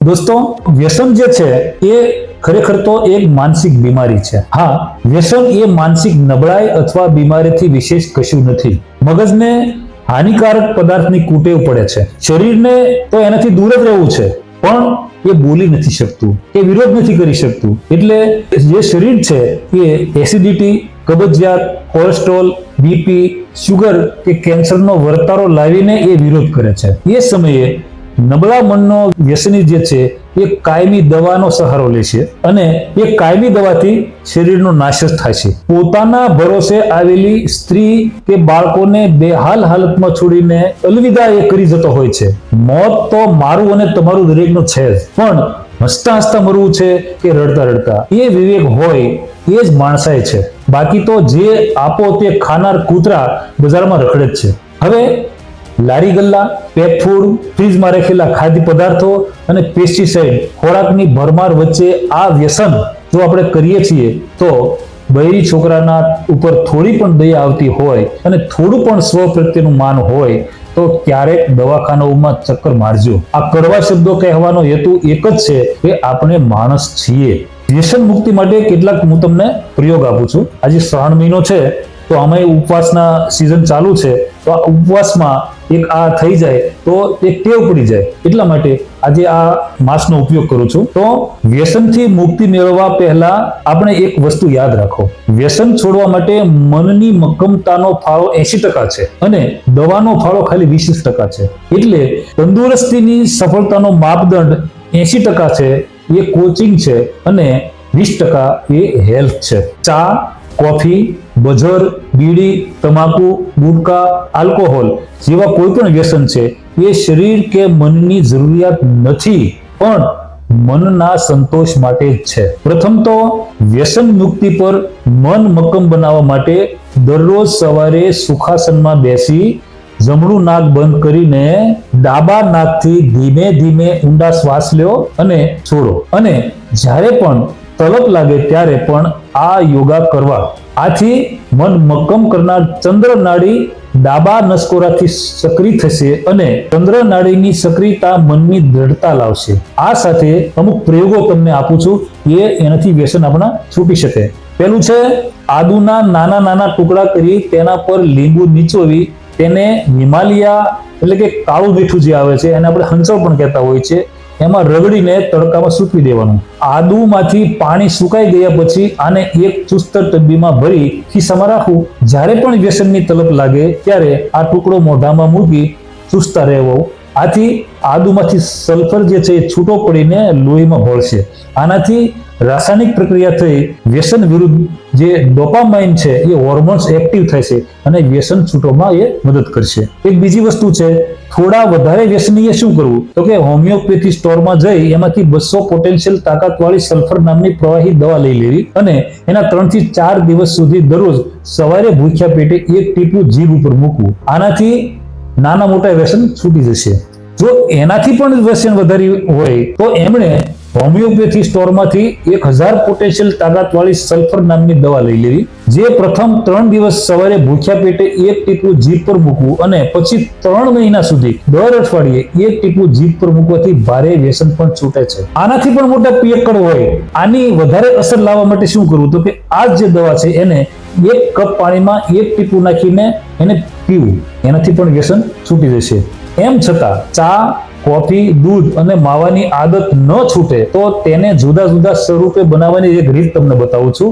દોસ્તો, વ્યસન જે છે એ ખરેખર તો એક માનસિક બીમારી છે. હા, વ્યસન એ માનસિક નબળાઈ અથવા બીમારીથી વિશેષ કશું નથી. મગજને હાનિકારક પદાર્થની કુટેવ પડે છે. શરીરને તો એનાથી દૂર જ રહેવું છે. પણ એ બોલી નથી શકતું, એ વિરોધ નથી કરી શકતું. એટલે જે શરીર છે એ એસિડિટી, કબજિયાત, કોલેસ્ટ્રોલ, બીપી શુગર કે કેન્સરનો વર્તારો લાવીને એ વિરોધ કરે છે. એ સમયે નબળા મનનો વ્યસની જે છે, એ કાયમી દવાનો સહારો લે છે અને એ કાયમી દવાથી શરીરનો નાશ થાય છે. પોતાના ભરોસે આવેલી સ્ત્રી કે બાળકોને બેહાલ હાલતમાં છોડીને અલવિદા એ કરી જતો હોય છે. મોત તો મારું અને તમારું દરેકનું છે જ, પણ હસતા હસતા મરવું છે કે રડતા રડતા એ વિવેક હોય એ જ માણસાઈ છે. બાકી તો જે આપો તે ખાનાર કૂતરા બજારમાં રખડે જ છે. હવે લારી ગલ્લા પેક ફૂડ ફ્રીજમાં રાખેલા ખાદ્ય પદાર્થો અને પેસ્ટિસાઇડ ખોરાકની ભરમાર વચ્ચે આ વ્યસન જો આપણે કરીએ છીએ, તો બૈરી છોકરાના ઉપર થોડી પણ દયા આવતી હોય અને થોડું પણ સ્વ પ્રત્યેનું માન હોય, તો ક્યારેક દવાખાનાઓમાં ચક્કર મારજો. આ કડવા શબ્દો કહેવાનો હેતુ એક જ છે કે આપણે માણસ છીએ. વ્યસન મુક્તિ માટે કેટલાક હું તમને પ્રયોગ આપું છું. આજે શ્રાવણ મહિનો છે, તો આમાં ઉપવાસના સિઝન ચાલુ છે. તો આ ઉપવાસમાં એક આ થઈ જાય તો એક ટેવ પડી જાય. એટલા માટે આજે આ માસનો ઉપયોગ કરું છું. તો વ્યસનથી મુક્તિ મેળવવા પહેલા આપણે એક વસ્તુ યાદ રાખો. વ્યસન છોડવા માટે મનની મક્કમતાનો ફાળો એસી ટકા છે અને દવાનો ફાળો ખાલી વીસ ટકા છે. એટલે તંદુરસ્તીની સફળતાનો માપદંડ એસી ટકા છે, એ કોચિંગ છે અને વીસ ટકા એ હેલ્થ છે. ચા કોફી, બજર, બીડી, તમાકુ ગુટકા આલ્કોહોલ જેવા કોઈ પણ વ્યસન છે, એ શરીર કે મનની જરૂરિયાત નથી, પણ મનના સંતોષ માટે જ છે. પ્રથમ તો વ્યસન મુક્તિ પર મન મક્કમ બનાવવા માટે દરરોજ સવારે સુખાસનમાં બેસી જમણું નાક બંધ કરીને ડાબા નાકથી ધીમે ધીમે ઊંડા શ્વાસ લ્યો અને છોડો. અને જ્યારે પણ તલપ લાગે ત્યારે પણ આ યોગા કરવા. આથી મન મક્કમ કરનાર ચંદ્ર નાડી ડાબા નસકોરાથી સક્રિય થશે અને ચંદ્ર નાડીની સક્રિયતા મનની દ્રઢતા લાવશે. આ સાથે અમુક પ્રયોગો તમને આપું છું. એ એનાથી વ્યસન આપણા છૂટી શકે. પેલું છે, આદુના નાના નાના ટુકડા કરી તેના પર લીંબુ નીચોવી તેને હિમાલયા એટલે કે કાળું મીઠું જે આવે છે, એને આપણે હંચળ પણ કહેતા હોય છે. એમાં રગડીને તડકામાં સૂકવી દેવાનું. આદુમાંથી પાણી સુકાઈ ગયા પછી આને એક ચુસ્ત ડબ્બીમાં ભરી ખિસ્સામાં રાખવું. જ્યારે પણ વ્યસનની તલપ લાગે ત્યારે આ ટુકડો મોઢામાં મૂકી ચુસ્તા રહેવો. આથી આદુમાંથી સલ્ફર જે છે એ છૂટો પડીને લોહીમાં ભળશે. આનાથી રાસાયણિક પ્રક્રિયા થઈ, વ્યસન વિરુદ્ધ જે ડોપામાઇન છે, એ હોર્મોન્સ એક્ટિવ છે અને વ્યસન છૂટવામાં એ મદદ કરશે. એક બીજી વસ્તુ છે, થોડા વધારે વ્યસનીએ શું કરવું? તો કે હોમિયોપેથી સ્ટોરમાં જઈ, એમાંથી બસો પોટેન્શિયલ તાકાતવાળી સલ્ફર નામની પ્રવાહી દવા લઈ લેવી અને એના ત્રણથી ચાર દિવસ સુધી દરરોજ સવારે ભૂખ્યા પેટે એક ટીપું જીભ ઉપર મૂકવું. આનાથી નાના મોટા વ્યસન છૂટી જશે. જો એનાથી પણ વ્યસન વધારી હોય, તો એમણે હોમિયોપેથી સ્ટોરમાંથી એક હજાર પોટેન્શિયલ તાકાતવાળી સલ્ફર નામની દવા લઈ લેવી. જે પ્રથમ ત્રણ દિવસ સવારે ભૂખ્યા પેટે એક ટીપું જીભ પર મૂકવું અને પછી ત્રણ મહિના સુધી દર અઠવાડિયે એક ટીપું જીભ પર મૂકવાથી ભારે વ્યસન પણ છૂટે છે. આનાથી પણ મોટા પિયક્કડ હોય. આની વધારે અસર લાવવા માટે શું કરવું? તો કે આ જે દવા છે એને એક કપ પાણીમાં એક ટીપું નાખીને એને પીવું. એનાથી પણ વ્યસન છૂટી જશે. એમ છતાં ચા કોફી, દૂધ અને માવાની આદત ન છૂટે તો તેને જુદા જુદા સ્વરૂપે બનાવવાની એક રીત તમને બતાવું છું.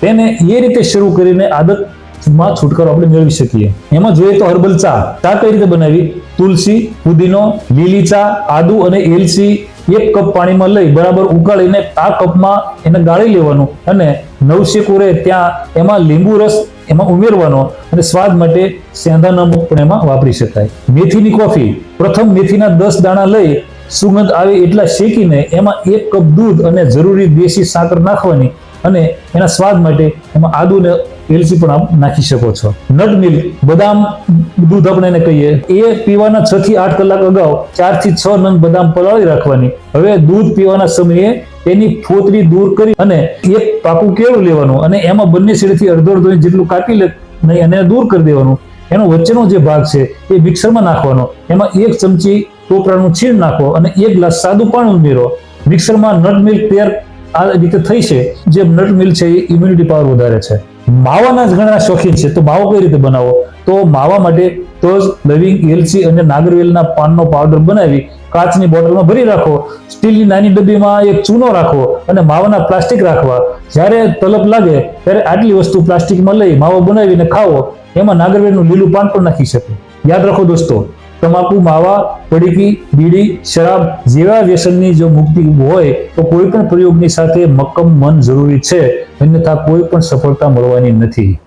તેને એ રીતે શરૂ કરીને આદત માં છુટકારો આપણે મેળવી શકીએ. એમાં જોઈએ તો હર્બલ ચા. ચા કઈ રીતે બનાવી? તુલસી, પુદીનો, લીલી ચા, આદુ અને એલચી એક કપ પાણીમાં લઈ બરાબર ઉકાળીને આ કપમાં એને ગાળી લેવાનું અને નવશેકુરે ત્યાં એમાં લીંબુ રસ એમાં ઉમેરવાનો અને સ્વાદ માટે સેંધા નમક પણ એમાં વાપરી શકાય. મેથીની કોફી. પ્રથમ મેથીના દસ દાણા લઈ સુગંધ આવે એટલા શેકીને એમાં એક કપ દૂધ અને જરૂરી દેશી સાકર નાખવાની અને એના સ્વાદ માટે એમાં આદુ ને એલચી પણ નાખી શકો છો. નટ મિલ્ક બદામ દૂધ આપણે એને કહીએ. એ પીવાના છ થી આઠ કલાક અગાઉ ચારથી છ નંગ બદામ પલાળી રાખવાની. હવે દૂધ પીવાના સમયે એની ફોતરી દૂર કરી અને એક પાકું કેળું લેવાનું અને એમાં બંને છેડેથી અડધો અડધો ઇંચ જેટલું કાપી લે નહીં અને દૂર કરી દેવાનું. એનો વચ્ચેનો જે ભાગ છે એ મિક્સરમાં નાખવાનો. એમાં એક ચમચી ટોપરાનું છીણ નાખો અને એક ગ્લાસ સાદું પાણી ઉમેરો. મિક્સરમાં નટ મિલ્ક તૈયાર આ રીતે થઈ છે. જે નટ મિલ છે, એ ઇમ્યુનિટી પાવર વધારે છે. માવાના જ ઘણા શોખીન છે. તો માવો કઈ રીતે બનાવો? તો માવા માટે તજ લવિંગ એલચી અને નાગરવેલના પાનનો પાવડર બનાવી કાચની બોટલમાં ભરી રાખો. સ્ટીલની નાની ડબ્બીમાં એક ચૂનો રાખો અને માવાના પ્લાસ્ટિક રાખવા. જ્યારે તલપ લાગે, ત્યારે આટલી વસ્તુ પ્લાસ્ટિકમાં લઈ માવો બનાવીને ખાવો. એમાં નાગરવેલનું લીલું પાન પણ નાખી શકો. યાદ રાખો દોસ્તો, તમાકુ, માવા પડીકી, બીડી, શરાબ જેવા વ્યસનની જો મુક્તિ હોય, તો કોઈ પણ પ્રયોગની સાથે મક્કમ મન જરૂરી છે. અન્યથા કોઈ પણ સફળતા મળવાની નથી.